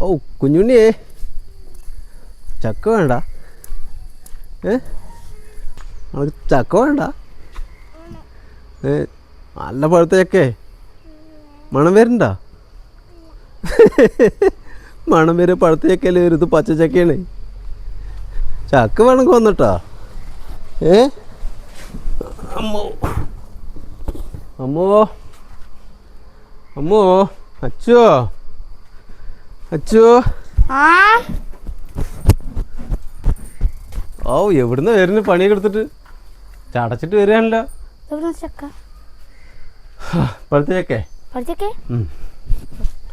ഓ കുഞ്ഞുണ്ണിയേ ചക്ക വേണ്ട. ഏ? നമുക്ക് ചക്ക വേണ്ട. ഏ നല്ല പഴുത്ത ചക്കേ. മണം വരണ്ട മണം വരെ പഴുത്ത ചക്കയല്ലേ വരും ഇത് പച്ച ചക്കയാണ്. ചക്ക വേണമെങ്കിൽ വന്നിട്ടാ. ഏ? അമ്മോ. അമ്മോ. അമ്മോ അച്ചോ അച്ചോ. ആ? ഓ എവിടുന്ന വരുന്നു പണി എടുത്തിട്ട്? ചടച്ചിട്ട് വരികയാണല്ലോ പഠിച്ചൊക്കെ.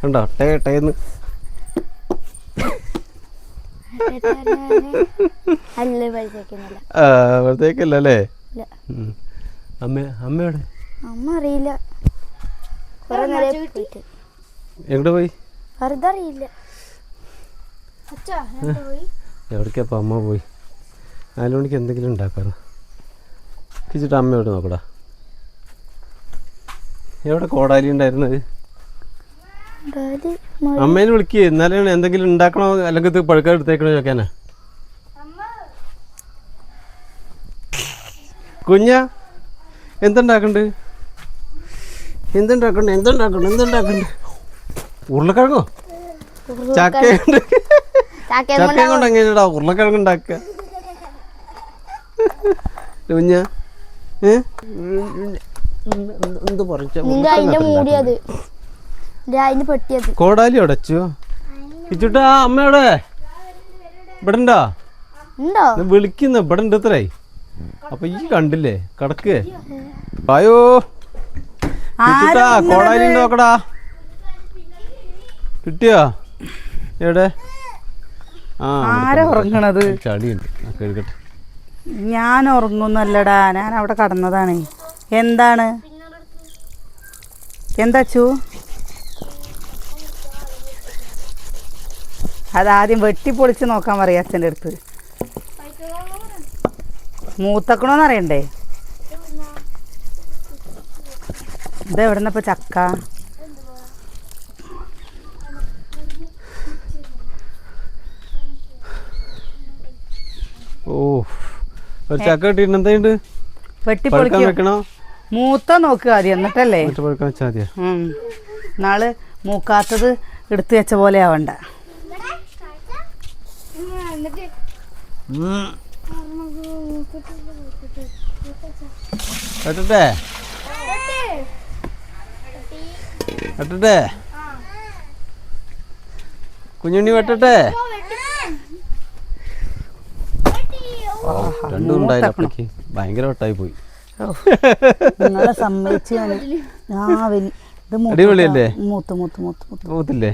കണ്ടോ ടേ ടേന്ന് അല്ല. അമ്മ അമ്മയോടെ? അമ്മ അറിയില്ല. കുറെ നേരം പോയിട്ട്. എവിടെ പോയി? വെറുതെ അറിയില്ല എവിടേക്കപ്പം അമ്മ പോയി? നാലുമണിക്ക് എന്തെങ്കിലും ഉണ്ടാക്കാറ് കിച്ചിട്ട് അമ്മ എവിടെ നോക്കടാ? എവിടെ കോടാലി ഉണ്ടായിരുന്നത്? അമ്മേനെ വിളിക്കേ എന്നാലും എന്തെങ്കിലും ഉണ്ടാക്കണോ? അല്ലെങ്കിൽ ഇത് പഴുക്കാൻ എടുത്തേക്കണോ ചോക്കാനാ കുഞ്ഞ എന്തുണ്ടാക്കണ്ട്? എന്തുണ്ടാക്കണ്ട്? എന്തുണ്ടാക്കണ്ട്? എന്തുണ്ടാക്കണ്ട്? ഉരുളക്കിഴങ്ങോ? ചക്കയുണ്ട്. ചാക്കയും കൊണ്ട് ഉരുളക്കിഴങ്ങ് ഉണ്ടാക്കുക? കുഞ്ഞ എന്ത് കോടാലി ഉടച്ചോ ഇച്ചിട്ടാ അമ്മയോടെ ഇവിടെ ഉണ്ടോ? വിളിക്കുന്ന ഇവിടെ ഉണ്ട് ഇത്രേ അപ്പൊ ഈ കണ്ടില്ലേ കടക്ക്. പായോ കോടാലി നോക്കടാ? കിട്ടിയോ? എവിടെ? ആ ആരാ ഉറങ്ങണത്? ചളിയുണ്ട്. ഞാൻ ഉറങ്ങുന്നല്ലടാ. ഞാൻ അവിടെ കടന്നതാണ്. എന്താണ്? എന്താ ചൂ അതാദ്യം വെട്ടിപ്പൊളിച്ച് നോക്കാൻ പറയാ അച്ഛന്റെ അടുത്ത്. മൂത്തക്കണോന്ന് അറിയണ്ടേ? ഇത് എവിടുന്നപ്പോ ചക്ക ഓ ഒരു ചക്ക കിട്ടിയിട്ടുണ്ട് എന്തുണ്ട് പഴുക്കാൻ വെട്ടിപ്പൊളിക്കും. വെക്കണോ? മൂത്ത നോക്കുക ആദ്യം എന്നിട്ടല്ലേ? വെട്ടിപ്പൊളിക്കാൻ വെച്ചാൽ മതിയോ. നാൾ മൂക്കാത്തത് എടുത്തു വെച്ച പോലെ ആവണ്ട. കുഞ്ഞുണ്ണി വെട്ടട്ടെ? രണ്ടും ഉണ്ടായില്ല ഭയങ്കര വെട്ടായി പോയി. നിങ്ങളെ സമ്മതിച്ച് അടിപൊളിയല്ലേ? മൂത്ത് മൂത്ത് മൂത്ത് മൂത്ത്.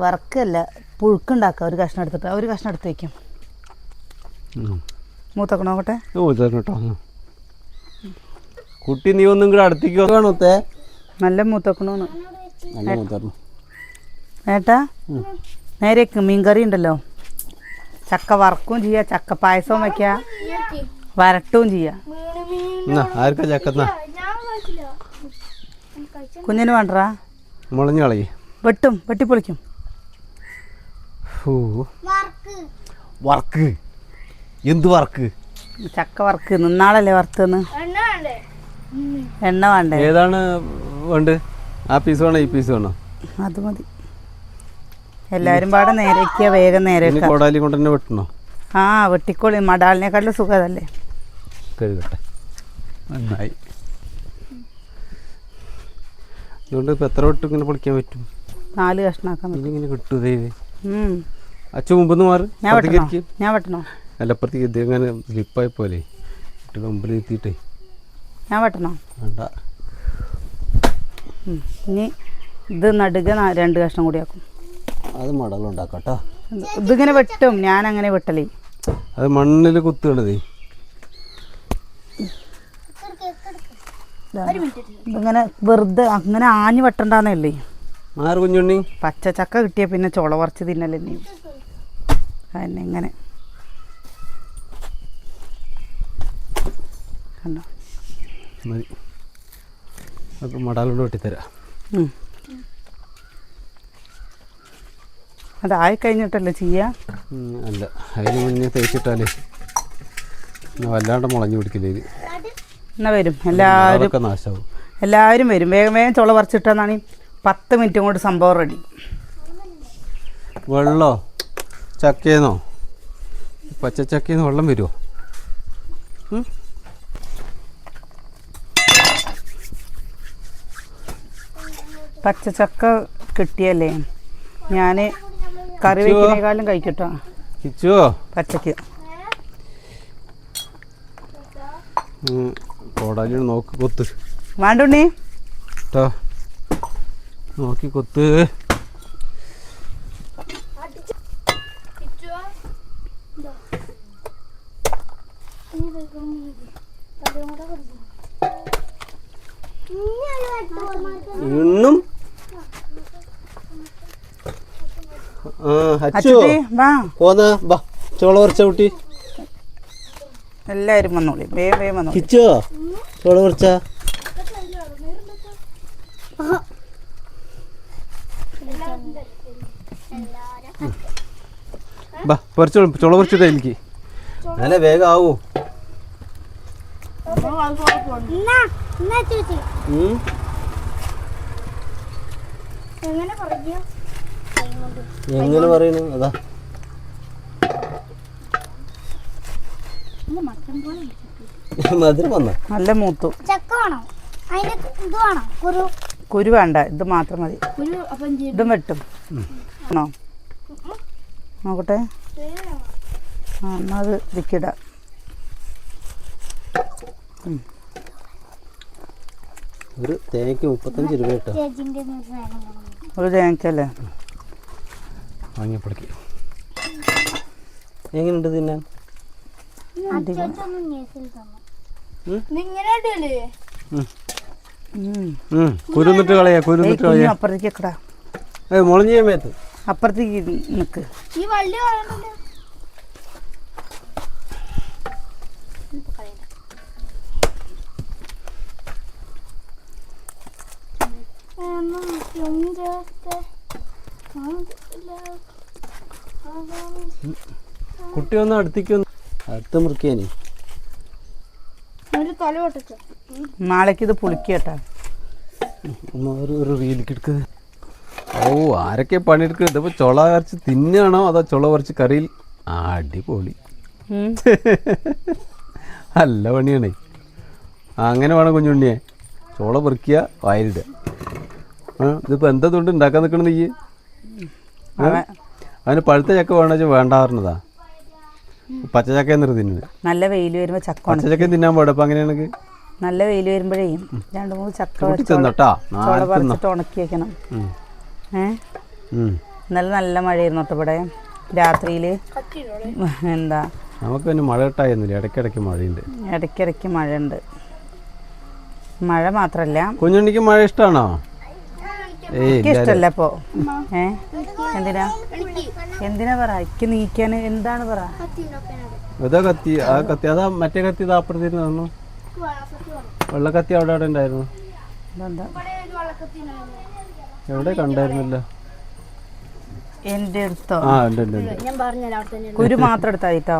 വറക്കല്ല പുഴുക്കുണ്ടാക്ക. ഒരു കഷ്ണം എടുത്തിട്ട് ഒരു കഷ്ണം എടുത്ത് വെക്കും. ഉം. മൂത്തൊക്കെ നോക്കട്ടെ കേട്ടോ. കുട്ടി നീ ഒന്നും കൂടെ അടുത്തേക്ക് കാണൂത്തേ നല്ല മൂത്തക്കണോന്ന്. ഏട്ടാ നേരെ മീൻകറി ഉണ്ടല്ലോ. ചക്ക വറക്കും ചെയ്യാം ചക്ക പായസവും വയ്ക്കാം വരട്ടും ചെയ്യാം. ആർക്കാ ചക്കന്നാ കുഞ്ഞിന് വേണ്ടറാ മുളഞ്ഞു കളയും. വെട്ടും വെട്ടിപ്പൊളിക്കും. വർക്ക്. എന്ത് വർക്ക്? ചക്ക വർക്ക് നിന്നാളല്ലേ വറുത്തെന്ന് എണ്ണ വേണ്ടേ? ഏതാണ് വേണ്ട? ആ പീസ് വേണോ ഈ പീസ് വേണോ? അത് മതി. എല്ലാവരും പാടെ നേരക്കിയ വേഗം നേരെ കോടാലി കൊണ്ട് തന്നെ വെട്ടണോ? ആ വെട്ടിക്കോളി. മടാളിനെക്കാട്ടിലും സുഖതല്ലേ? കഴുകട്ടെ. നന്നായി. അതുകൊണ്ട് ഇപ്പം എത്ര വട്ടം ഇങ്ങനെ പൊളിക്കാൻ പറ്റും? നാല് കഷ്ണാക്കാൻ പറ്റും. ഇതിങ്ങനെ കിട്ടൂ ദൈവേ ഉം. അച്ഛ മുമ്പ് മാറി. ഞാൻ വെട്ടണോ. ഞാൻ വെട്ടണോ? അല്ലപ്പുറത്തേക്ക് ഇത് ഇങ്ങനെ സ്ലിപ്പായി പോലെ. ഇട്ട് മുമ്പിൽ എത്തിയിട്ടേ. ഞാൻ വെട്ടണോ? വേണ്ട. ഇനി ഇത് നടുക രണ്ട് കഷ്ണം കൂടി ആക്കും. അത് മടലുണ്ടാക്കാം കേട്ടോ ഇത് ഇതിങ്ങനെ വെട്ടും. ഞാൻ അങ്ങനെ വെട്ടലേ. അത് മണ്ണിൽ കുത്തുകണതേ ഇങ്ങനെ വെറുതെ അങ്ങനെ ആഞ്ഞു വെട്ടണ്ടെന്നല്ലേ ഉള്ളേ. കുഞ്ഞുണ്ണി? പച്ച പച്ചച്ചക്ക കിട്ടിയ പിന്നെ ചുള പറിച്ച് തിന്നല്ലേ അതന്നെ ഇങ്ങനെ. കണ്ടോ? മതി. മടാലോട് വെട്ടിത്തരാം അതായി കഴിഞ്ഞിട്ടല്ലേ ചെയ്യാ അല്ല. അതിന് മുന്നേ തേച്ചിട്ടാലേ വല്ലാണ്ട് മുളഞ്ഞു പിടിക്കില്ല ഇത്. എന്നാ വരും. എല്ലാവരും നാശമാവും എല്ലാവരും വരും. വേഗം വേഗം ചുള പറിച്ചിട്ടാന്നാണ് പത്ത് മിനിറ്റ് കൊണ്ട് സംഭവം റെഡി വെള്ളോ? ചക്കയെന്നോ? പച്ചച്ചക്കേന്ന് വെള്ളം വരുമോ പച്ചച്ചക്ക കിട്ടിയല്ലേ? ഞാൻ കറി അച്ചോ. വയ്ക്കുന്നേക്കാളും കഴിക്കട്ടോ. കിച്ചുവോ? പച്ചക്ക്. കോടാലി നോക്ക് കൊത്ത്. വേണ്ടുണ്ണി കേട്ടോ നോക്കി കൊത്ത്. ഇന്നും ആ അച്ചു അച്ചുട്ടി വാ പോന്നാ ബാ ചോള കുറച്ച കുട്ടി. എല്ലാവരും വന്നോളി. വേഗം വേഗം വന്നോളി. കിച്ചോ? ചോള കുറച്ച ബാ പറിച്ചോളൂ ചോള പറിച്ചിട്ടാ എനിക്ക് നല്ല വേഗം ആവൂ. എങ്ങനെ പറഞ്ഞു എങ്ങനെ പറയുന്നു അതാ. മധുരം വന്ന? നല്ല മൂത്തു. ചക്ക വേണോ? അതിന്റെ ഇത് വേണോ? കുരു. കുരു വേണ്ട ഇത് മാത്രം മതി. കുരു അപ്പം ഇതും വെട്ടും. ആണോ? നോക്കട്ടെ. ആ എന്നാൽ അത് ഇതിക്കിടാം. ഒരു തേങ്ങയ്ക്ക് മുപ്പത്തഞ്ച് രൂപ കേട്ടോ. ഒരു തേങ്ങക്കല്ലേ വാങ്ങിയപ്പോഴേക്ക്. എങ്ങനെയുണ്ട് തിന്നാൻ. കുരുന്നിട്ട് കളയാ കുരുന്നിട്ട് കളയാ. അപ്പുറത്തേക്ക് ഏ മുളഞ്ഞ മേത്ത്. അപ്പുറത്തേക്ക് നിൽക്ക് ഈ വള്ളി കളയണ്ടല്ലോ കുട്ടി ഒന്ന് അടുത്തേക്ക് ഒന്ന്. അടുത്ത മുറിക്കാനി നാളേക്ക് ഇത് പുളിക്കട്ടാ. ഒരു റീലിക്ക് ഓ ആരൊക്കെ പണിയെടുക്കുന്നത് ഇതിപ്പോൾ ചുള പറിച്ച് തിന്നാണോ അതോ ചുള കുറച്ച് കറിയിൽ? അടിപൊളി. നല്ല പണിയാണേ. അങ്ങനെ വേണം കുഞ്ഞുണ്ണിയെ. ചോള പെറുക്കിയ വായിലിടുക ആ ഇതിപ്പോൾ എന്താ തൊണ്ട് ഉണ്ടാക്കാൻ നിൽക്കണത് നീ? അതിന് പഴുത്ത ചക്ക വേണമെന്ന് വേണ്ടാറുന്നതാ പച്ച പച്ചച്ചക്ക എന്നിട്ട് തിന്നുന്നത് നല്ല വെയിൽ വരുമ്പോ ചക്ക പച്ചച്ചക്ക തിന്നാൻ പാടും അപ്പം അങ്ങനെയാണെങ്കിൽ നല്ല വെയിൽ വരുമ്പോഴേ രണ്ട് മൂന്ന് ചക്ക പറിച്ചിട്ട് ഉണക്കി വെക്കണം. ഇന്നലെ നല്ല മഴയായിരുന്നു കേട്ടോ ഇവിടെ. രാത്രിയിൽ എന്താ? നമുക്ക് പിന്നെ മഴ ഇട്ടായിരുന്നില്ല ഇടയ്ക്കിടയ്ക്ക് മഴയുണ്ട്. ഇടയ്ക്കിടയ്ക്ക് മഴ ഉണ്ട് മഴ മാത്രല്ല. കുഞ്ഞുണ്ണിക്ക് മഴ ഇഷ്ടമാണോ ഇഷ്ടമല്ല അപ്പോ. ഏ? എന്തിനാ? എന്തിനാ പറ? ഇക്ക് നീക്കാൻ എന്താണ് പറ? ഇതാ കത്തി. ആ കത്തി. അതാ മറ്റേ കത്തി ഇതാ അപ്പുറത്തിരുന്ന് തന്നു വെള്ള കത്തി അവിടെ അവിടെ ഉണ്ടായിരുന്നു? എവിടെ കണ്ടായിരുന്നില്ല? എന്റെ അടുത്തോ? ആ ഉണ്ട് ഉണ്ട് ഉണ്ട്. കുരു മാത്രം എടുത്താൽ കേട്ടോ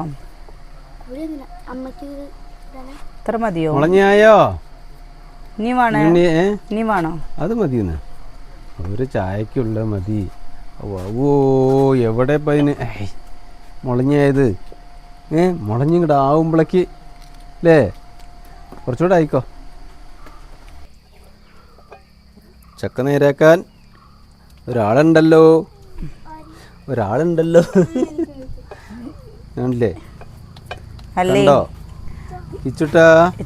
ഇത്ര മതിയോ? മുളഞ്ഞായോ? നീ വേണോ? നീ വേണോ? അത് മതിയെന്ന്. ഒരു ചായക്കുള്ള മതി. ഓ എവിടെ ഇപ്പം അതിന് ഏയ്, മുളഞ്ഞായത്? ഏ മുളഞ്ഞിങ്ങോട്ട് ആവുമ്പോഴേക്ക് അല്ലേ കുറച്ചുകൂടെ ആയിക്കോ. ചക്ക നേരാക്കാൻ ഒരാളുണ്ടല്ലോ. ഒരാളുണ്ടല്ലോ. ആണല്ലേ അല്ലേ? കണ്ടോ?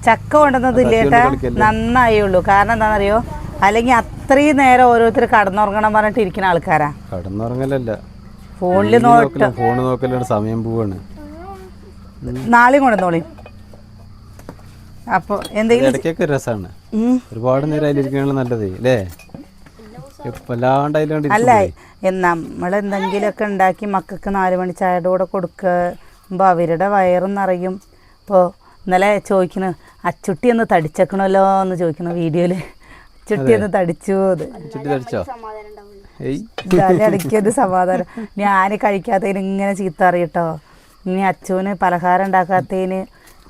ചക്ക കൊണ്ടുവന്നതില്ലേട്ടാ കൊണ്ട് നന്നായുള്ളൂ. കാരണം എന്താണെന്നറിയോ? അല്ലെങ്കിൽ അത്രയും നേരം ഓരോരുത്തർ കടന്നുറങ്ങണം പറഞ്ഞിട്ട് ഇരിക്കുന്ന ആൾക്കാരാ? കടന്നുറങ്ങലല്ല. ഫോണിൽ TV ഫോൺ നോക്കലും നോക്കലാണ് സമയം പോവാണ്. നാളെയും കൊണ്ടുവന്നോളി. അപ്പോൾ എന്തെങ്കിലും ഇടയ്ക്കൊക്കെ രസമാണ് ഒരുപാട് നേരം അതിലിരിക്കണ നല്ലത് അല്ലേ? അല്ല നമ്മൾ എന്തെങ്കിലുമൊക്കെ ഉണ്ടാക്കി മക്കൾക്ക് നാല് മണി ചായയുടെ കൂടെ കൊടുക്കുമ്പോൾ അവരുടെ വയറും നിറയും. ഇപ്പോൾ ഇന്നലെ ചോദിക്കുന്നു അച്ചുട്ടി ഒന്ന് തടിച്ചേക്കണമല്ലോ എന്ന് ചോദിക്കുന്നു വീഡിയോയിൽ അച്ചുട്ടി ഒന്ന് തടിച്ചു അത് ചുറ്റി തടിച്ചോ? സമാധാനം ഞാൻ കഴിക്കാത്തതിന് ഇങ്ങനെ ചീത്ത അറിയട്ടോ. ഇനി അച്ഛന് പലഹാരം ഉണ്ടാക്കാത്തതിന്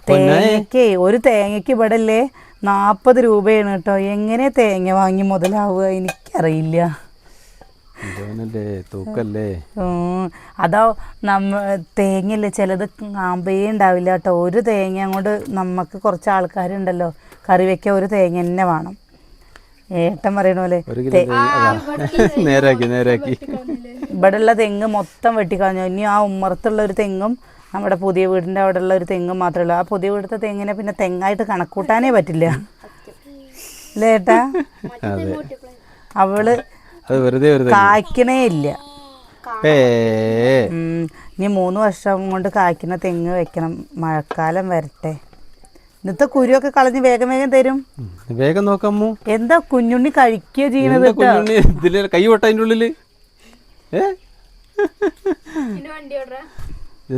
തേങ്ങയ്ക്ക് ഒരു തേങ്ങയ്ക്ക് ഇവിടെ അല്ലേ നാൽപ്പത് രൂപയാണ് കേട്ടോ. എങ്ങനെ തേങ്ങ വാങ്ങി മുതലാവുക എനിക്കറിയില്ല. അതോ നമ്മ തേങ്ങയല്ലേ ചിലത് കാമ്പേ ഉണ്ടാവില്ല കേട്ടോ. ഒരു തേങ്ങ അങ്ങോട്ട് നമുക്ക് കുറച്ച് ആൾക്കാരുണ്ടല്ലോ. കറി വെക്കാൻ ഒരു തേങ്ങ തന്നെ വേണം. ഏട്ടൻ പറയണ പോലെ നേരാക്കി നേരാക്കി. ഇവിടെയുള്ള തെങ്ങ് മൊത്തം വെട്ടിക്കളഞ്ഞു. ഇനി ആ ഉമ്മറത്തുള്ള ഒരു തെങ്ങും നമ്മുടെ പുതിയ വീടിന്റെ അവിടെ ഉള്ള ഒരു തെങ്ങും മാത്രമേ ഉള്ളൂ. ആ പുതിയ വീടിന്റെ തെങ്ങിനെ പിന്നെ തെങ്ങായിട്ട് കണക്കൂട്ടാനേ പറ്റില്ല. അല്ലേ ഏട്ടാ? അവൾ കായ്ക്കണേ ഇല്ല. ഇനി മൂന്ന് വർഷം കൊണ്ട് കായ്ക്കുന്ന തെങ്ങ് വെക്കണം. മഴക്കാലം വരട്ടെ. ഇന്നത്തെ കുരുവൊക്കെ കളഞ്ഞ് വേഗം വേഗം തരും. വേഗം നോക്കാമോ എന്താ കുഞ്ഞുണ്ണി കഴിക്കുക ചെയ്യണത് കുഞ്ഞുണ്ണി? ഇതിൽ കൈ വട്ട അതിന്റെ ഉള്ളിൽ. ഏ?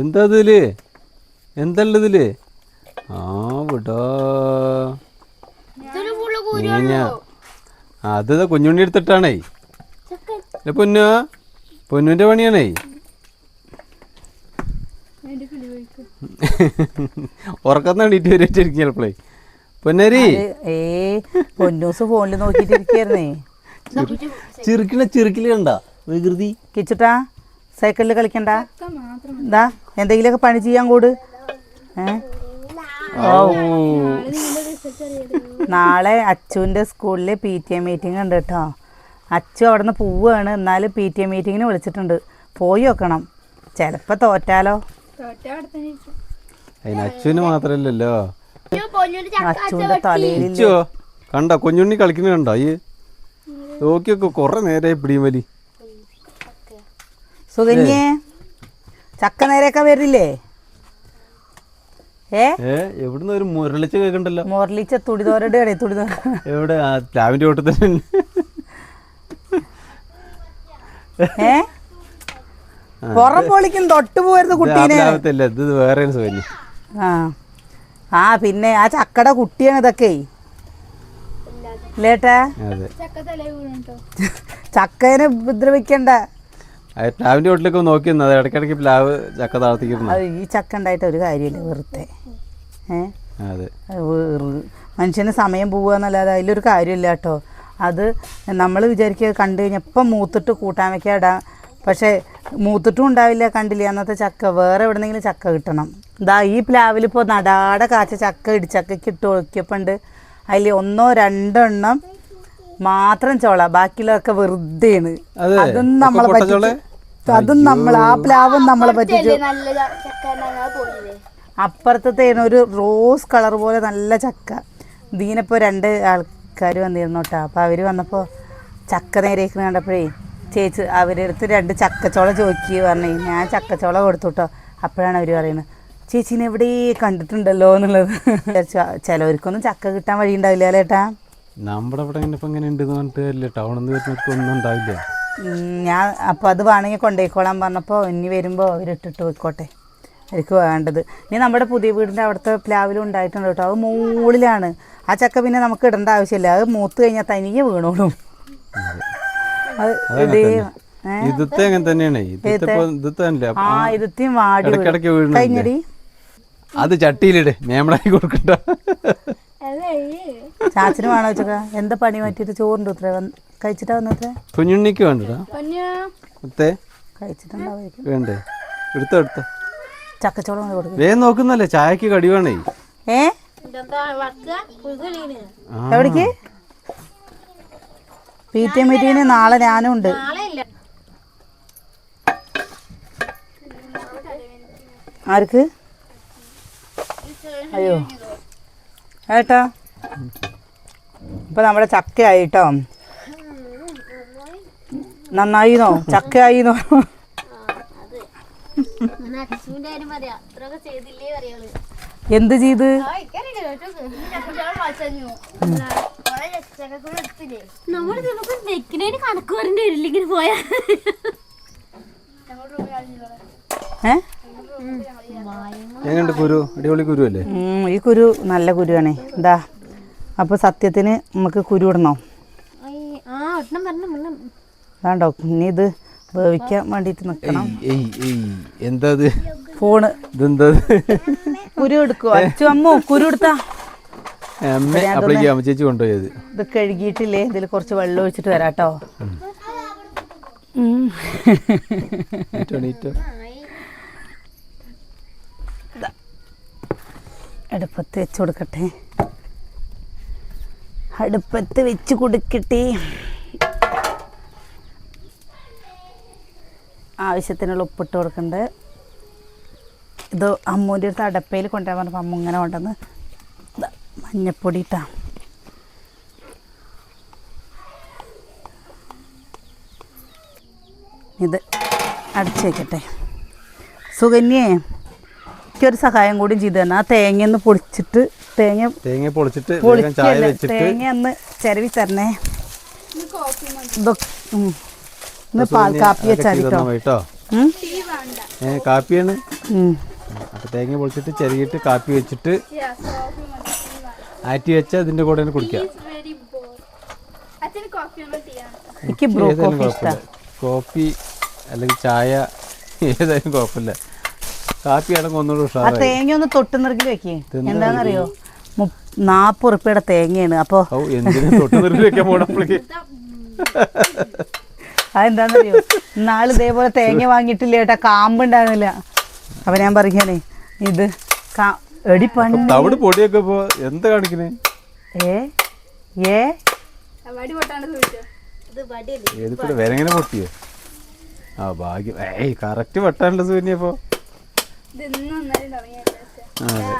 എന്താ ഇതിൽ? എന്താ ഇതിൽ? ആ വിടാ. അത് കുഞ്ഞുണ്ണി എടുത്തിട്ടാണേ. പൊന്നു? പൊന്നുവിന്റെ പണിയാണേ. ഉറക്കം എണീറ്റ് വരച്ചിരിക്കും ചിലപ്പോഴേ പൊന്നരി. ഏ പൊന്നൂസ് ഫോണിൽ കണ്ട വികൃതി. കിച്ചുട്ടാ സൈക്കിളിൽ കളിക്കണ്ട. എന്താ എന്തെങ്കിലുമൊക്കെ പണി ചെയ്യാൻ കൂട്. നാളെ അച്ചുവിന്റെ സ്കൂളിൽ പി ടി എ മീറ്റിംഗ് ഉണ്ട് കേട്ടോ. അച്ചു അവിടെ നിന്ന് പോവുകയാണ്. എന്നാലും പി ടി എ മീറ്റിങ്ങിന് വിളിച്ചിട്ടുണ്ട്. പോയി വെക്കണം ചിലപ്പോ തോറ്റാലോ. അതിന് അച്ഛന് മാത്രല്ലല്ലോ. തലയിൽ ഇച്ചോ കണ്ട കുഞ്ഞുണ്ണി കളിക്കുന്ന കണ്ടോ? ഈ നോക്കിയൊക്കെ കുറെ നേരെ പിടിയും വലി. സുകന്യേ ചക്ക നേരെയൊക്കെ വരില്ലേ? ഏ? ഏ എവിടുന്ന് ഒരു മുരളിച്ച കേൾക്കണ്ടല്ലോ മുരളിച്ച തുടിതോരയുടെ കടയിൽ തുടിതോര എവിടെ? ആ ലാവിന്റെ ഓട്ടത്തിൽ ഏ? പുറം പൊളിക്കും തൊട്ട് കുട്ടീനെ. ഇത് വേറെ ആ. ആ പിന്നെ ആ ചക്കട കുട്ടിയാണ് ഇതൊക്കെ. ചക്കേനെ ഉപദ്രവിക്കണ്ട. പ്ലാവിന്റെ ഓട്ടിലൊക്കെ നോക്കിയിരുന്നത് ഇടയ്ക്കിടയ്ക്ക് പ്ലാവ് ചക്ക താഴ്ത്തിക്കുന്നു ഈ ചക്ക ഉണ്ടായിട്ട് ഒരു കാര്യമില്ല വെറുതെ. മനുഷ്യന് സമയം പോവുക എന്നല്ലാതെ അതിലൊരു കാര്യമില്ല കേട്ടോ. അത് നമ്മൾ വിചാരിക്കുക കണ്ടു കഴിഞ്ഞാൽ ഇപ്പം മൂത്തിട്ട് കൂട്ടാൻ വെക്കാൻ ഇടാം. പക്ഷേ മൂത്തിട്ടും ഉണ്ടാവില്ല കണ്ടില്ല. അന്നത്തെ ചക്ക വേറെ എവിടെന്നെങ്കിലും ചക്ക കിട്ടണം. ഇതാ ഈ പ്ലാവിൽ ഇപ്പോൾ നടാടെ കാച്ച ചക്ക ഇടിച്ചക്കയ്ക്ക് ഇട്ട് ഒഴിക്കപ്പുണ്ട് അതിൽ ഒന്നോ രണ്ടോ എണ്ണം മാത്രം ചോള ബാക്കിയുള്ളതൊക്കെ വെറുതെയാണ്. അതെ. അതും നമ്മളെ പറ്റി അതും നമ്മൾ ആ പ്ലാവും നമ്മളെ പറ്റിച്ചു നല്ല ചക്ക ഞങ്ങൾ പോയില്ലേ? അപ്പുറത്തെ ഒരു റോസ് കളർ പോലെ നല്ല ചക്ക. ഇതിനിപ്പോൾ രണ്ട് ആൾക്കാർ വന്നിരുന്നു കേട്ടോ അപ്പോൾ അവർ വന്നപ്പോൾ ചക്ക നേരേക്കുന്ന കണ്ടപ്പോഴേ ചേച്ചി അവരുടെ അടുത്ത് രണ്ട് ചക്കച്ചോള ചോദിക്കുക പറഞ്ഞു ഞാൻ ചക്കച്ചോള കൊടുത്തു കേട്ടോ അപ്പോഴാണ് അവർ പറയുന്നത് ചേച്ചീനെ എവിടെ കണ്ടിട്ടുണ്ടല്ലോ എന്നുള്ളത്? ചിലവർക്കൊന്നും ചക്ക കിട്ടാൻ വഴി ഉണ്ടാവില്ല അല്ലേട്ടാ നമ്മുടെ ഇവിടെ ഇങ്ങനെ ഇപ്പൊ ഇങ്ങനെ ഉണ്ട് പറഞ്ഞിട്ട് അല്ലേ ടൗണിൽ നിന്ന് വരുന്നവർക്ക് ഒന്നും ഉണ്ടാവില്ല. ഉം, ഞാൻ അപ്പോൾ അത് വേണമെങ്കിൽ കൊണ്ടുപോയിക്കോളാൻ പറഞ്ഞപ്പോൾ ഇനി വരുമ്പോൾ അവരിട്ടിട്ട് പോയിക്കോട്ടെ. എനിക്ക് വേണ്ടത്. ഇനി നമ്മുടെ പുതിയ വീടിന്റെ അവിടുത്തെ പ്ലാവിലും ഉണ്ടായിട്ടുണ്ട് കേട്ടോ. അത് മുകളിലാണ് ആ ചക്ക പിന്നെ നമുക്ക് ഇടേണ്ട ആവശ്യമില്ല. അത് മൂത്ത് കഴിഞ്ഞാൽ തനിയെ വീണോളും? ഇതത്തെ അങ്ങനെ തന്നെയാണ്. ഇടയ്ക്കിടയ്ക്ക് അത് ചട്ടിയിലിട്. മേമടായി കൊടുക്കണ്ട. ചാച്ചന് വേണോ വെച്ചക്ക എന്താ പണി മാറ്റിട്ട് ചോറുണ്ട് ഉത്ര വന്ന് കഴിച്ചിട്ടാ വന്നത്ര കുഞ്ഞുണ്ണിക്ക് വേണ്ടടാ മുത്തേ കഴിച്ചിട്ടുണ്ടാവും വേണ്ടേ? എടുത്തോ എടുത്തോ. ചക്കച്ചോളം കൊണ്ട് കൊടുക്കും. വേഗം നോക്കുന്നല്ലേ? ചായക്ക് കടി വേണേ. ഏ. എവിടേക്ക്? പി ടി എം മീറ്റിങ്ങിന് നാളെ ഞാനും ഉണ്ട് ആർക്ക് അയ്യോ. ഏട്ടാ. ഇപ്പൊ നമ്മുടെ ചക്കയായിട്ടോ? നന്നായിന്നോ? ചക്കയായിന്നോ? അച്ഛന്റെ കാര്യം പറയാം. അത്രയൊക്കെ ചെയ്തില്ലേ പറയാൾ എന്ത് ചെയ്ത്? എങ്ങനെയുണ്ട് കുരു? അടിപൊളി കുരു അല്ലേ? ഈ കുരു നല്ല കുരുവാണേ. എന്താ അപ്പൊ സത്യത്തിന് നമുക്ക് കുരു ഇടണോ? ആ പറഞ്ഞു അതാണ്ടോ ഇനി ഇത് വേവിക്കാൻ വേണ്ടിയിട്ട് നിൽക്കണം എന്താ ഫോണ്. ഇതെന്താ കുരു എടുക്കുവോ അച്ചു അമ്മ കുരു എടുത്താ. ചേച്ചി കൊണ്ടുപോയത്. ഇത് കഴുകിയിട്ടില്ലേ? ഇതിൽ കുറച്ച് വെള്ളം ഒഴിച്ചിട്ട് വരാട്ടോ. അടുപ്പത്ത് വെച്ച് കൊടുക്കട്ടെ. അടുപ്പത്ത് വെച്ച് കൊടുക്കട്ടെ. ആവശ്യത്തിനുള്ള ഉപ്പിട്ട് കൊടുക്കുന്നുണ്ട് ഇത് അമ്മൂന്റെ അടുത്ത് അടപ്പയിൽ കൊണ്ടുപോകാൻ പറഞ്ഞപ്പോൾ അമ്മ ഇങ്ങനെ കൊണ്ടുവന്ന് ദാ മഞ്ഞപ്പൊടി ഇട്ടാ. ഇത് അടച്ചു വയ്ക്കട്ടെ സുകന്യേ എനിക്കൊരു സഹായം കൂടി ചെയ്തു തന്നെ ആ തേങ്ങ ഒന്ന് പൊളിച്ചിട്ട് തേങ്ങ തേങ്ങ പൊളിച്ചിട്ട് തേങ്ങ ഒന്ന് ചിരവി തരണേ. ഇതൊക്കെ. ഇന്ന് പാൽ കാപ്പി കാപ്പിയാണ്. അപ്പൊ തേങ്ങ പൊളിച്ചിട്ട് ചെറിയിട്ട് കാപ്പി വെച്ചിട്ട് ആറ്റി വെച്ച ഇതിന്റെ കൂടെ തന്നെ കുടിക്കാം. എനിക്ക് ബ്രൂ കോഫി അല്ലെങ്കിൽ ചായ ഏതായാലും കുഴപ്പമില്ല. കാപ്പി ആണെങ്കിൽ ഒന്നുകൂടെ ആ തേങ്ങ ഒന്ന് തൊട്ട് നിറക്കിൽ വെക്കേ എന്താണെന്നറിയോ? ഉറുപ്പിയുടെ തേങ്ങയാണ്. അപ്പോൾ ഔ എന്തിനു തൊട്ട് നിർത്തി വെക്കാൻ പോണപ്പോഴേക്ക് അതെന്താണെന്നറിയോ നാളെ ഇതേപോലെ തേങ്ങ വാങ്ങിയിട്ടില്ല ഏട്ടാ? കാമ്പുണ്ടാകുന്നില്ല അപ്പൊ ഞാൻ പറഞ്ഞേ ഇത് എടി പണ്ട് തവിട് പൊടിയൊക്കെ ഇപ്പൊ എന്താ കാണിക്കണേ? ഏ? ഏ? വടി പൊട്ടാണ്ട് ചോദിച്ചോ? ഇത് വടിയല്ലേ? ഏത് കൂടെ വേറെങ്ങനെ പൊട്ടിയോ? ആ ഭാഗ്യം. ഏയ് കറക്റ്റ് വെട്ടാനുള്ള സൂര്യപ്പോ ഇത് ഇന്നും ഒന്നരം തുടങ്ങിയല്ലേ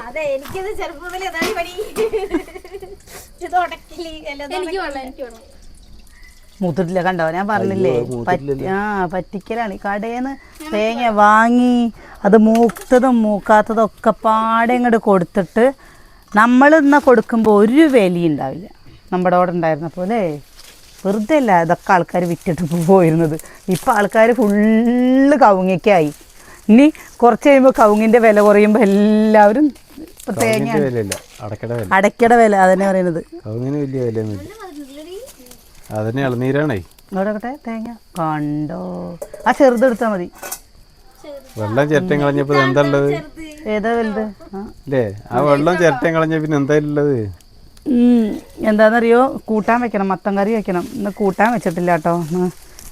അതെ. എനിക്കത് ചെറുപ്പം മൂത്തിട്ടില്ല കണ്ടോ? ഞാൻ പറഞ്ഞില്ലേ. ആ പറ്റിക്കലാണ്. ഈ കടേന്ന് തേങ്ങ വാങ്ങി അത് മൂത്തതും മൂക്കാത്തതും ഒക്കെ പാടെ ഇങ്ങോട്ട് കൊടുത്തിട്ട് നമ്മൾ ഇന്ന് കൊടുക്കുമ്പോൾ ഒരു വിലയും ഉണ്ടാവില്ല. നമ്മുടെ അവിടെ ഉണ്ടായിരുന്ന പോലെ വെറുതെ അല്ല ഇതൊക്കെ ആൾക്കാർ വിറ്റിട്ട് പോയിരുന്നത്. ഇപ്പം ആൾക്കാർ ഫുള്ള് കവുങ്ങയ്ക്കായി. ഇനി കുറച്ച് കഴിയുമ്പോൾ കവുങ്ങിന്റെ വില കുറയുമ്പോൾ എല്ലാവരും തേങ്ങ അടക്കട വില. വില അതന്നെ പറയുന്നത്. കവുങ്ങിന് വലിയ വിലയൊന്നുമില്ല. അതന്നെ ഇളനീരാണേ നോടക്കട്ടെ തേങ്ങ. കണ്ടോ? ആ ചെറുതെടുത്താൽ മതി. വെള്ളം ചിരട്ടം കളഞ്ഞപ്പോ ഇത് എന്താ ഉള്ളത്? ഏതാ വലുത്? ആ. അല്ലേ ആ വെള്ളം ചിരട്ടം കളഞ്ഞ പിന്നെ എന്താ ഉള്ളത്? ഉം, എന്താണെന്നറിയോ കൂട്ടാൻ വെക്കണം മത്തൻ കറി വെക്കണം. ഇന്ന് കൂട്ടാൻ വെച്ചിട്ടില്ല കേട്ടോ.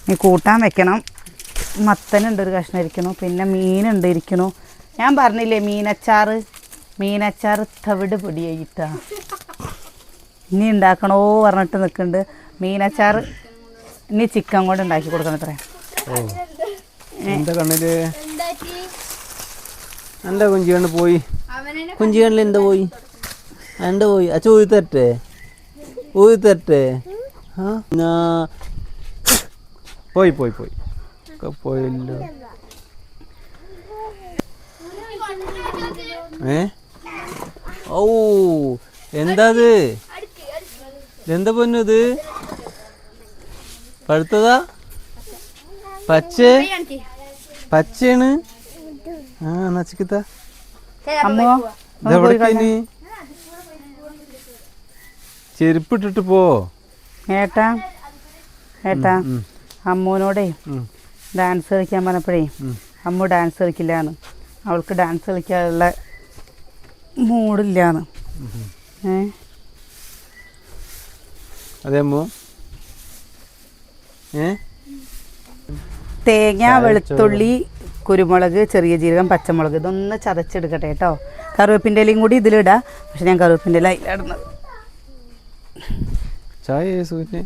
ഇനി കൂട്ടാൻ വെക്കണം. മത്തനുണ്ട് ഒരു കഷ്ണം ഇരിക്കണു പിന്നെ മീനുണ്ട് ഇരിക്കണു ഞാൻ പറഞ്ഞില്ലേ മീനച്ചാറ്? മീനച്ചാറ് തവിട് പൊടിയായിട്ടാ. ഇനി ഉണ്ടാക്കണോ പറഞ്ഞിട്ട് നിൽക്കുന്നുണ്ട്. മീനച്ചാറ് ഇനി ചിക്കൻ കൊണ്ട് ഉണ്ടാക്കി കൊടുക്കണം ഇത്ര എന്താ കണ്ണിൽ? എന്താ കുഞ്ചി കണ്ട് പോയി? കുഞ്ചി കണ്ണിൽ എന്താ പോയി? എന്താ പോയി? അച്ഛ ഊതി തരട്ടെ? ഊതി തരട്ടെ? പോയി പോയി പോയി. പോയല്ലോ. ഏ? ഓ എന്താ അത്? എന്താ പൊന്നു ഇത്? പഴുത്തതാ? പച്ച? പച്ചയാണ്? ആ നച്ചിക്കത്ത ഇതെവിടേക്കിനി ചെരുപ്പിട്ടിട്ട് പോ. ഏട്ടാ ഏട്ടാ. അമ്മൂനോടേ ഡാൻസ് കളിക്കാൻ പറഞ്ഞപ്പോഴേ അമ്മു ഡാൻസ് കളിക്കില്ലാന്ന്. അവൾക്ക് ഡാൻസ് കളിക്കാനുള്ള മൂടില്ലാന്ന് ഏ? അതെ അമ്മു. തേങ്ങ വെളുത്തുള്ളി കുരുമുളക് ചെറിയ ജീരകം പച്ചമുളക് ഇതൊന്ന് ചതച്ചെടുക്കട്ടെ കേട്ടോ. കറുവേപ്പിന്റെ ഇലയും കൂടി ഇതിലിടാം. പക്ഷെ ഞാൻ കറുവേപ്പിന്റെ ഇല ചായ ചായ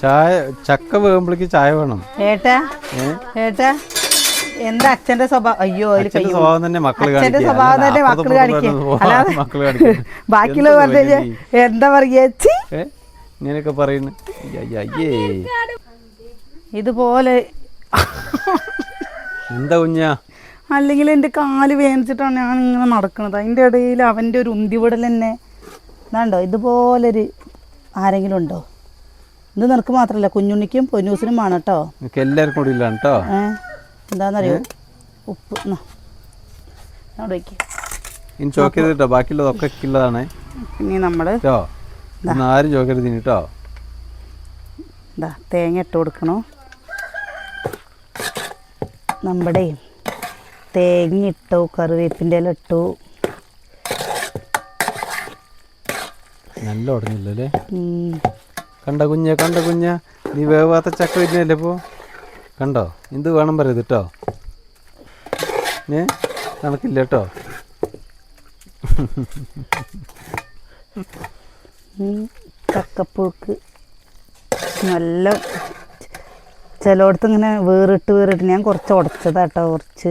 ചായ ചക്ക വേകുമ്പോഴേക്ക് ചായ വേണം. ഏട്ടാ ഏട്ടാ. എന്താ അച്ഛന്റെ സ്വഭാവം അയ്യോ അതിൽ സ്വഭാവം തന്നെ മക്കൾ അച്ഛന്റെ. സ്വഭാവം തന്നെ മക്കൾ ഇപ്പുറത്തും അല്ലാതെ എന്ത് പറഞ്ഞു എന്താ പറയുക? ഇങ്ങനെയൊക്കെ പറയുന്നു. ഇതുപോലെ എന്താ കുഞ്ഞാ? അല്ലെങ്കിൽ എന്റെ കാൽ വേദനിച്ചിട്ടാണ് ഞാൻ ഇങ്ങനെ നടക്കുന്നത്. അതിന്റെ ഇടയിൽ അവന്റെ ഒരു ഉന്തിവിടൽ തന്നെ ഇതാണ്ടോ ഇതുപോലൊരു ആരെങ്കിലും ഉണ്ടോ? ഇത് നിനക്ക് മാത്രമല്ല കുഞ്ഞുണ്ണിക്കും പൊന്നൂസിനും വേണം കേട്ടോ. എല്ലാവർക്കും കൂടി ഇല്ലാണ് കേട്ടോ. എന്താണെന്നറിയോ ഉപ്പ്. അവിടെ വയ്ക്ക് ഇനി ചോക്ക് ചെയ്തിട്ടോ? ബാക്കിയുള്ളതൊക്കെ ഉള്ളതാണ് ഇനി നമ്മൾ ആരും ചോക്കരുത് കേട്ടോ ഇതാ തേങ്ങ ഇട്ട് കൊടുക്കണോ. നമ്മുടെ തേങ്ങ ഇട്ടു കറിവേപ്പിന്റെ ഇല ഇട്ടു. നല്ല ഉടഞ്ഞില്ലല്ലേ. കണ്ട കുഞ്ഞ കണ്ട കുഞ്ഞ. നീ വേവാത്ത ചക്ക വരുന്നല്ലേ ഇപ്പോൾ കണ്ടോ? എന്ത് വേണം പറയത് കേട്ടോ ഏ? കണക്കില്ല കേട്ടോ കക്കപ്പൂക്ക് നല്ല ചിലയിടത്ത് ഇങ്ങനെ വേറിട്ട് വേറിട്ട് ഞാൻ കുറച്ച് ഉടച്ചതാ കേട്ടോ കുറച്ച്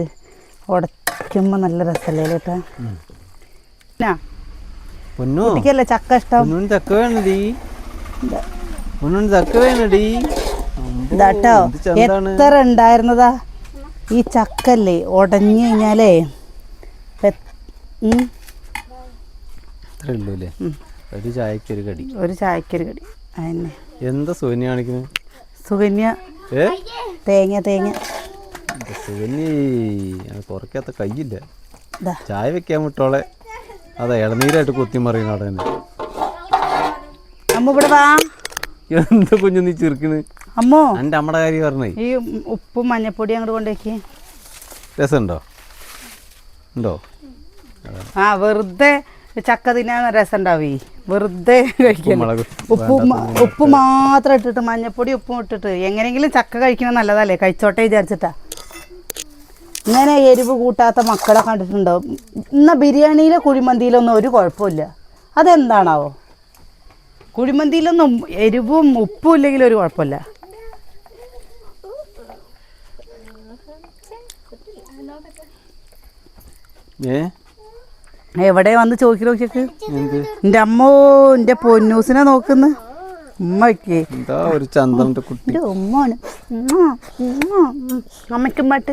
ഉടയ്ക്കുമ്പോൾ നല്ല രസമല്ലേ കേട്ടോ കുട്ടിക്കല്ലേ ചക്ക ഇഷ്ടം? ചക്ക വേണടി. ചക്ക വേണടി. ഇതാട്ടോ. എത്ര ഉണ്ടായിരുന്നതാ? ഈ ചക്കല്ലേ ഉടഞ്ഞു കഴിഞ്ഞാലേ ഒരു ചായക്കൊരു കടി. ഒരു ചായക്കൊരു കടി. അതന്നെ. എന്താ സുകന്യ കാണിക്കുന്നത് സുകന്യ. തേങ്ങ തേങ്ങ. സുകന്യ? കുറയ്ക്കാത്ത കയ്യില്ല. ചായ വെക്കാൻ വിട്ടോളെ. അതെ ഇളനീരായിട്ട് കുത്തി മറിയുന്ന അവിടെ തന്നെ. അമ്മ ഇവിടെ വാ. എന്ത് കുഞ്ഞു നീ ചെറുക്കണ് അമ്മോ? എന്റെ അമ്മയുടെ കാര്യം പറഞ്ഞേ. ഈ ഉപ്പും മഞ്ഞപ്പൊടി അങ്ങോട്ട് കൊണ്ടേക്ക് രസമുണ്ടോ? ഉണ്ടോ? ആ വെറുതെ ചക്ക തിന്നാൻ രസം ഉണ്ടാവേ വെറുതെ കഴിക്കാൻ ഉപ്പ് ഉപ്പ് മാത്രം ഇട്ടിട്ട് മഞ്ഞപ്പൊടി ഉപ്പും ഇട്ടിട്ട് എങ്ങനെയെങ്കിലും ചക്ക കഴിക്കണം നല്ലതല്ലേ? കഴിച്ചോട്ടെ വിചാരിച്ചിട്ടാ. ഇങ്ങനെ എരിവ് കൂട്ടാത്ത മക്കളെ കണ്ടിട്ടുണ്ടോ? ഇന്ന ബിരിയാണിയിലോ കുഴിമന്തിയിലൊന്നും ഒരു കുഴപ്പമില്ല. അതെന്താണാവോ? കുഴിമന്തിയിലൊന്നും എരിവും ഉപ്പും ഇല്ലെങ്കിൽ ഒരു കുഴപ്പമില്ല. ഏ? എവിടെ വന്ന് ചോദിക്കു നോക്കിയൊക്കെ എന്റെ അമ്മോ എന്റെ പൊന്നൂസിനെ നോക്കുന്നു. ഉമ്മക്ക് എന്താ ഒരു ചന്ദ്രന്റെ കുട്ടി? എന്റെ ഉമ്മാണ്. അമ്മയ്ക്കും പാട്ട്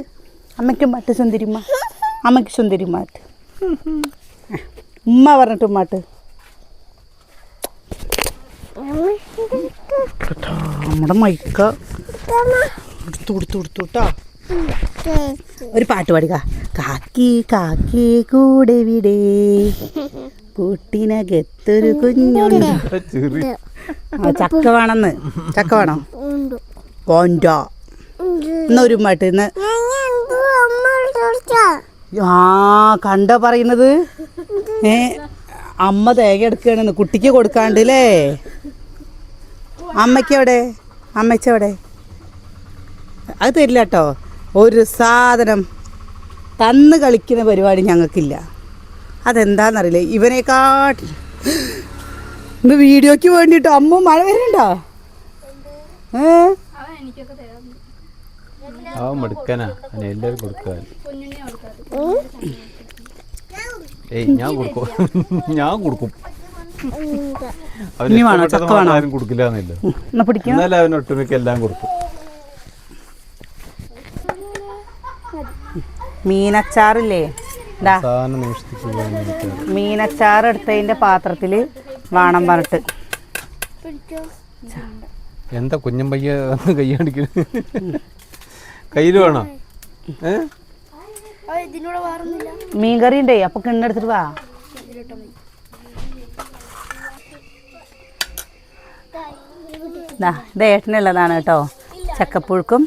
അമ്മയ്ക്കും പാട്ട് സുന്ദരിമ്മ അമ്മയ്ക്ക് സുന്ദരിമാട്ട് ഉമ്മ പറഞ്ഞിട്ട് ഉമ്മാട്ട്. കേട്ടോ, നമ്മുടെ മൈക്ക. എടുത്തു കൊടുത്തു കൊടുത്തു കേട്ടോ ഒരു പാട്ട് പാടുക കാക്കി കാക്കി കൂടെ വിടേ. കൂട്ടിനകത്തൊരു കുഞ്ഞുണ്ട്. ചക്ക വേണമെന്ന്. ചക്ക വേണം? കോണ്ടോ എന്നൊരു പാട്ട് ഇന്ന്. ആ കണ്ടോ പറയുന്നത്? ഏ അമ്മ തേങ്ങ എടുക്കുകയാണെന്ന് കുട്ടിക്ക് കൊടുക്കാണ്ട് അല്ലേ അമ്മയ്ക്ക് എവിടെ? അമ്മച്ചവിടെ അത് തരില്ല കേട്ടോ. ഒരു സാധനം തന്ന് കളിക്കുന്ന പരിപാടി ഞങ്ങൾക്കില്ല. അതെന്താണെന്നറിയില്ല ഇവനെക്കാട്ടി ഇന്ന് വീഡിയോക്ക് വേണ്ടിയിട്ട് അമ്മ മഴ വരുന്നുണ്ടോ? ഏ? ഞാൻ കൊടുക്കും. ഞാൻ കൊടുക്കും. അവന് കൊടുക്കില്ല എന്നില്ല എല്ലാം കൊടുക്കും. മീനച്ചാറില്ലേ. മീനച്ചാർ എടുത്തതിന്റെ പാത്രത്തിൽ വാണം പറഞ്ഞിട്ട്. എന്താ കുഞ്ഞൻ പയ്യ കൈ കാണിക്കുന്നത് കയ്യിൽ വേണോ? മീൻകറി മീൻ കറി ഉണ്ടേ അപ്പൊ കിണ്ണെടുത്തിട്ട് വാ. ദാ, ഇത് ഏട്ടനുള്ളതാണ് കേട്ടോ. ചക്കപ്പുഴുക്കും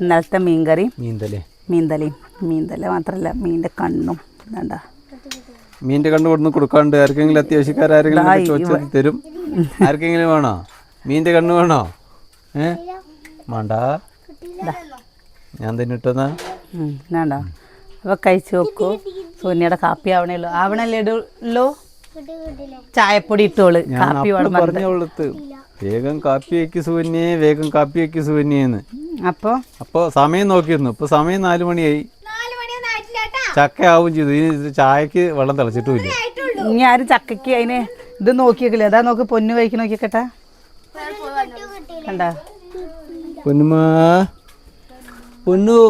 ഇന്നലത്തെ മീൻകറിയും. മീന്തലേ മീന്തലയും മീന്തല മാത്രല്ല മീന്റെ കണ്ണും വേണ്ട മീന്റെ കണ്ണ് കൊടുന്ന് കൊടുക്കാണ്ട് ആർക്കെങ്കിലും അത്യാവശ്യക്കാരെങ്കിലും ചോദിച്ചാൽ തരും? ആർക്കെങ്കിലും വേണോ? മീന്റെ കണ്ണ് വേണോ? ഏ? വേണ്ട. ഞാൻ തന്നെ ഇട്ടെന്നാ. വേണ്ട അപ്പോൾ കഴിച്ചു നോക്കൂ. സോനിയുടെ കാപ്പി ആവണേ ഉള്ളൂ. ആവണല്ലേ ഇടുള്ളൂ ചായപ്പൊടി ഇട്ടോൾ. കാപ്പി പറഞ്ഞോളത്ത് വേഗം കാപ്പി വയ്ക്ക് സൂന്യേ വേഗം കാപ്പി വയ്ക്ക് സൂന്യേന്ന് അപ്പോ? അപ്പോൾ സമയം നോക്കിയിരുന്നു. ഇപ്പൊ സമയം നാലു മണിയായി ആയിട്ടില്ല കേട്ടാ ചക്ക ചെയ്തു. ഇനി ചായക്ക് വെള്ളം തിളച്ചിട്ടുമില്ല. ഇനി ആരും ചക്കയ്ക്ക് അതിന് ഇത് നോക്കിയേക്കില്ല? അതാ നോക്ക് പൊന്നു കഴിക്ക് നോക്കിയേക്കട്ടെ. കണ്ടാ? പൊന്നുമാ പൊന്നു.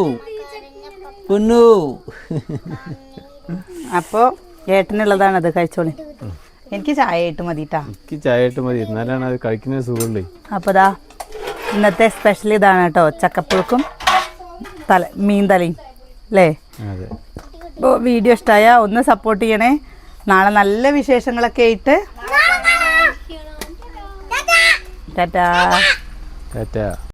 പൊന്നു. അപ്പോൾ ഏട്ടനുള്ളതാണത് കഴിച്ചോളി. എനിക്ക് ചായ ഇട്ട് മതിട്ടാ. എനിക്ക് ചായ ഇട്ട് മതി. എന്നാലാണ് അത് കഴിക്കുന്ന സുഖമുള്ളേ. അപ്പോൾ ദാ ഇന്നത്തെ സ്പെഷ്യൽ ഇതാണ് കേട്ടോ ചക്കപ്പുഴുക്കും തല മീൻ തലയും അല്ലേ? അതെ. അപ്പോൾ വീഡിയോ ഇഷ്ടമായ ഒന്ന് സപ്പോർട്ട് ചെയ്യണേ. നാളെ നല്ല വിശേഷങ്ങളൊക്കെ ആയിട്ട്. ടാറ്റാ. ടാറ്റാ.